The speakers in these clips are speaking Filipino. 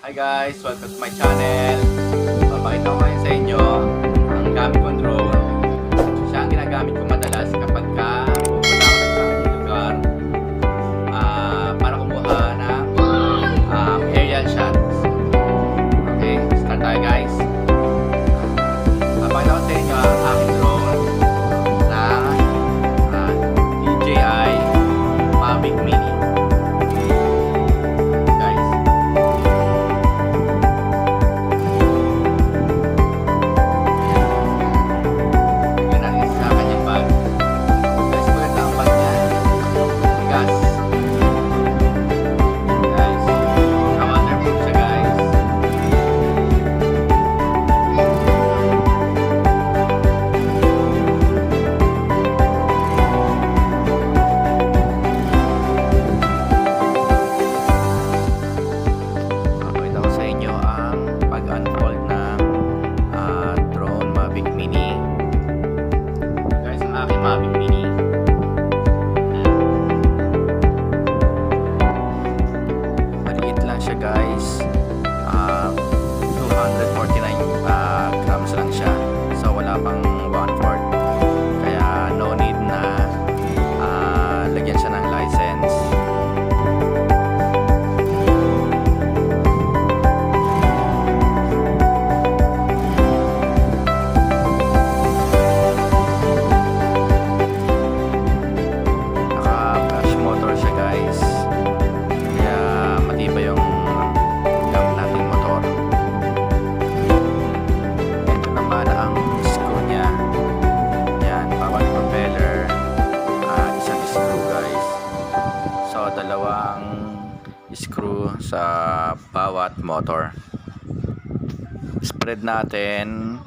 Hi guys! Welcome to my channel. Papakita ko ngayon sa inyo sa bawat motor. Spread natin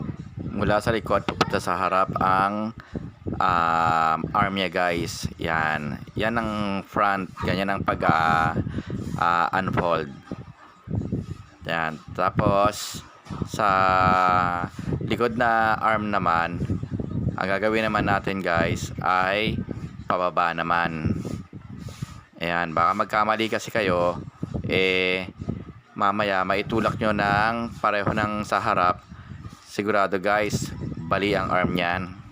mula sa likod papunta sa harap ang um, arm niya guys. Yan. Yan ang front. Ganyan ang pag ah, ah, unfold. Yan. Tapos sa likod na arm naman ang gagawin naman natin guys ay pababa naman. Ayan. Baka magkamali kasi kayo eh mamaya maitulak nyo ng pareho ng sa harap sigurado guys bali ang arm niyan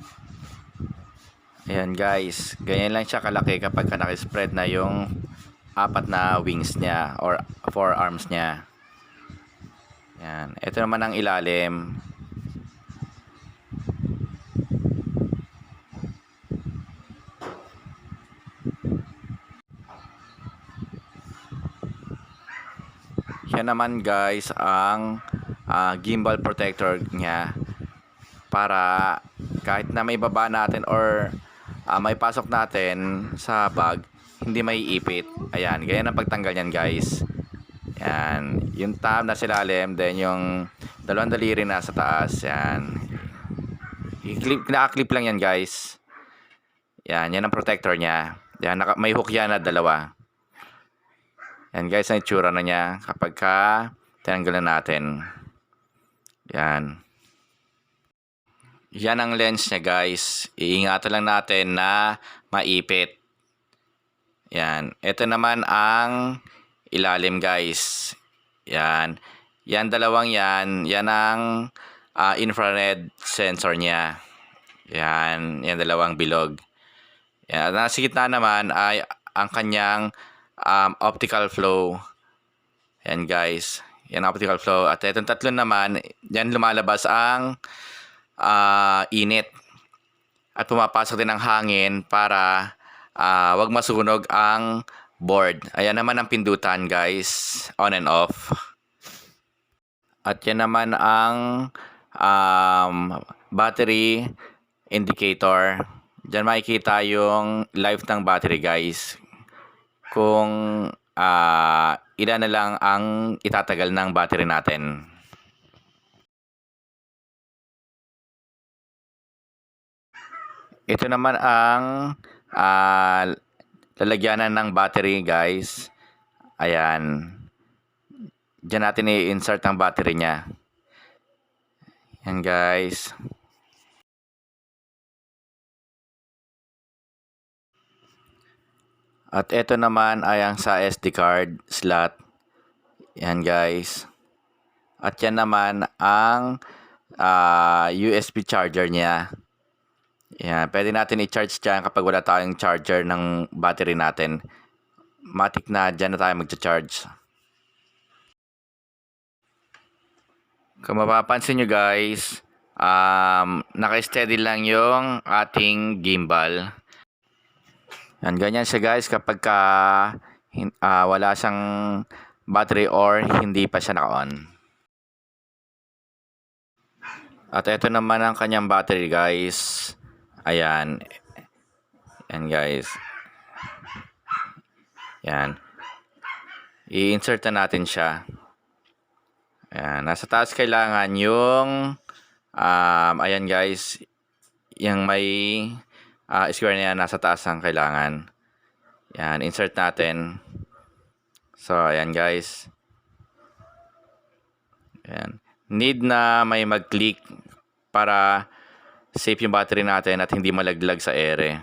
Ayan guys, ganyan lang siya kalaki kapag ka nakispread na yung apat na wings niya or four arms niya. Ayan, ito naman ang ilalim. Yan naman guys ang ah, gimbal protector niya para kahit na may baba natin or ah, may pasok natin sa bag, hindi may ipit. Ayan, ganyan ang pagtanggal niyan guys. Yan, yung tab na silalim, then yung dalawang daliri na sa taas. Yan. I-clip, naka-clip lang yan guys. Yan, yan ang protector niya. Yan, naka, may hook yan na dalawa. Yan guys, ang itsura na niya kapag ka tinanggalan natin. Yan. Yan ang lens niya guys. Iingatan lang natin na maipit. Yan. Ito naman ang ilalim guys. Yan. Yan dalawang yan. Yan ang ah, infrared sensor niya. Yan. Yan dalawang bilog. Yan. Nasa gitna naman ay ang kanyang um, optical flow. Yan guys. Yan optical flow. At itong tatlo naman, yan lumalabas ang ah, init. At pumapasok din ang hangin para ah, wag masunog ang board. Ayan naman ang pindutan guys. On and off. At yan naman ang um, battery indicator. Diyan makikita yung life ng battery guys. Kung ah, ilan na lang ang itatagal ng battery natin. Ito naman ang ah, lalagyanan ng battery guys. Ayan. Diyan natin i-insert ang battery niya. Yan guys. At ito naman ay ang sa SD card slot. Yan guys. At yan naman ang ah, USB charger niya. Yan, pwede natin i-charge dyan kapag wala tayong charger ng battery natin. Matik na dyan na tayo magcha-charge. Kung mapapansin nyo guys, um, naka-steady lang yung ating gimbal. Yan, ganyan siya guys kapag ka, ah, wala siyang battery or hindi pa siya naka-on. At ito naman ang kanyang battery guys. Ayan. Yan guys. Yan. I-insert na natin siya. Ayan. Nasa taas kailangan yung um, ayan guys. Yung may ah, square na yan nasa taas ang kailangan. Yan. Insert natin. So, ayan guys. Ayan. Need na may mag-click para safe yung battery natin at hindi malaglag sa ere.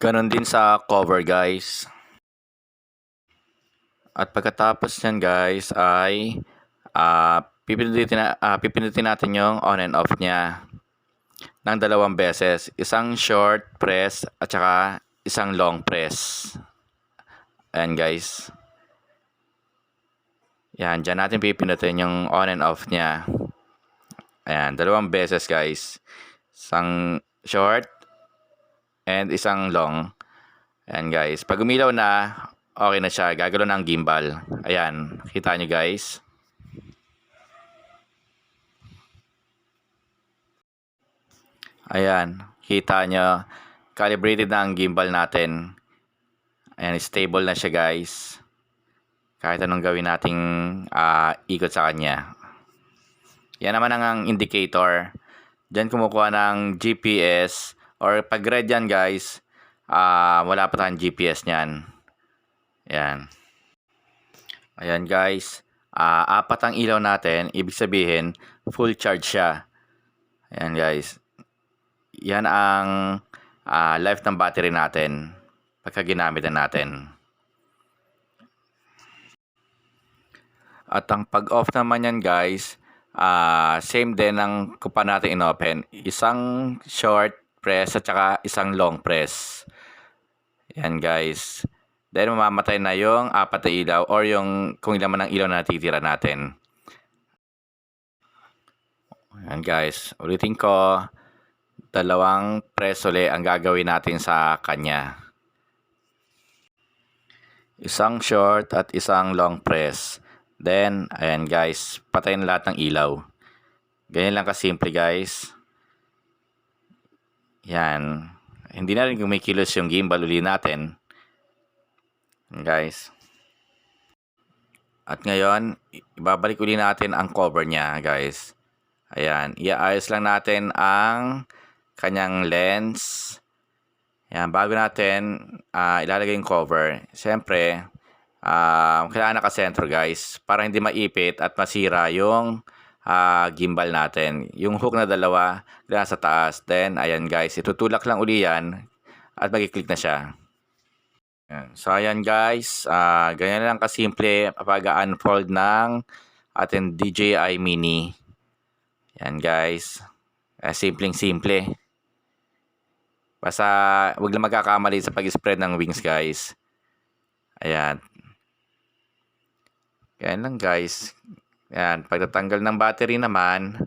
Ganon din sa cover guys. At pagkatapos nyan guys ay ah pipindutin, na, ah, pipindutin natin yung on and off niya ng dalawang beses. Isang short press at saka isang long press. Ayan guys. Yan, dyan natin pipindutin yung on and off niya. Ayan, dalawang beses guys. Isang short and isang long. Ayan guys. Pag umilaw na, okay na siya. Gagalaw na ang gimbal. Ayan, kita nyo guys. Ayan, kita nyo. Calibrated na ang gimbal natin. Ayan, stable na siya guys. Kahit anong gawin nating ah, ikot sa kanya. Yan naman ang, indicator. Diyan kumukuha ng GPS or pag red yan guys, ah wala pa tayong GPS niyan. Yan. Ayan guys, ah apat ang ilaw natin, ibig sabihin full charge siya. Ayan guys. Yan ang ah, life ng battery natin pagka ginamit na natin. At ang pag-off naman yan guys, ah same din ang kupa natin in-open. Isang short press at saka isang long press. Yan guys. Then mamamatay na yung apat na ilaw or yung kung ilan man ang ilaw na natitira natin. Yan guys. Ulitin ko. Dalawang press uli ang gagawin natin sa kanya. Isang short at isang long press. Then, ayan guys, patayin lahat ng ilaw. Ganyan lang kasimple guys. Yan. Hindi na rin kumikilos yung gimbal uli natin. Guys. At ngayon, ibabalik uli natin ang cover niya guys. Ayan. Iaayos lang natin ang kanyang lens. Yan, bago natin ah, ilalagay yung cover, siyempre, ah, kailangan nakasentro guys para hindi maipit at masira yung ah, gimbal natin. Yung hook na dalawa, kailangan sa taas. Then, ayan guys, itutulak lang uli yan at magkiklik na siya. Ayan. So, ayan guys, ah, ganyan lang kasimple pag-unfold ng ating DJI Mini. Yan guys, Ah, simpleng-simple. Basta wag lang magkakamali sa pag-spread ng wings, guys. Ayan. Ayan lang, guys. Ayan. Pagtatanggal ng battery naman,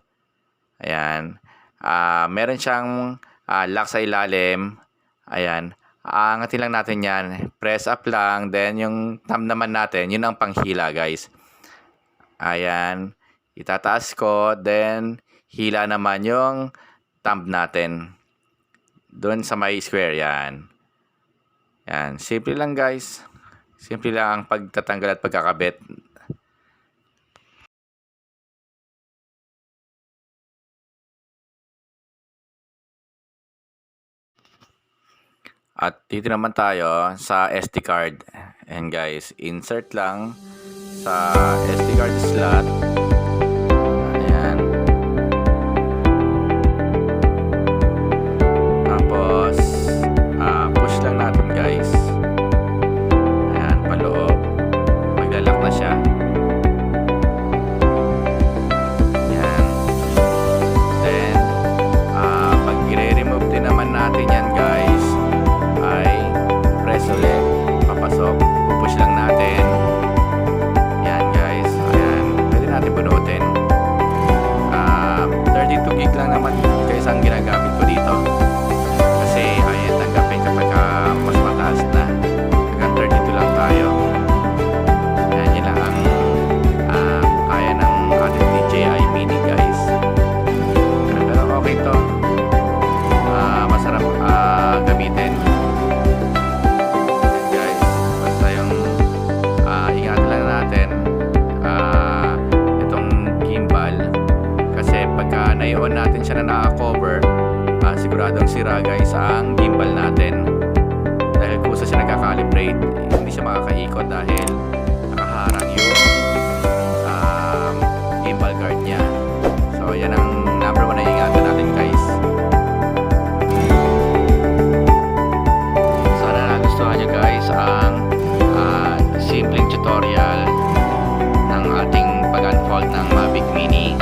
ayan. Ah, meron siyang ah, lock sa ilalim. Ayan. Aangatin lang natin yan. Press up lang. Then, yung thumb naman natin, yun ang panghila, guys. Ayan. Itataas ko. Then, hila naman yung thumb natin. Doon sa may square yan. Yan. Simple lang guys. Simple lang ang pagtatanggal at pagkakabit. At dito naman tayo sa SD card. And guys, insert lang sa SD card slot. gig lang naman guys ang ginagamit ko dito. Sira guys ang gimbal natin. Dahil kusa siya nagka-calibrate, hindi siya makakaikot dahil nakaharang yung um, gimbal guard niya. So yan ang number one na ingatan natin guys. Sana nagustuhan nyo guys ang ah, simpleng tutorial ng ating pag-unfold ng Mavic Mini.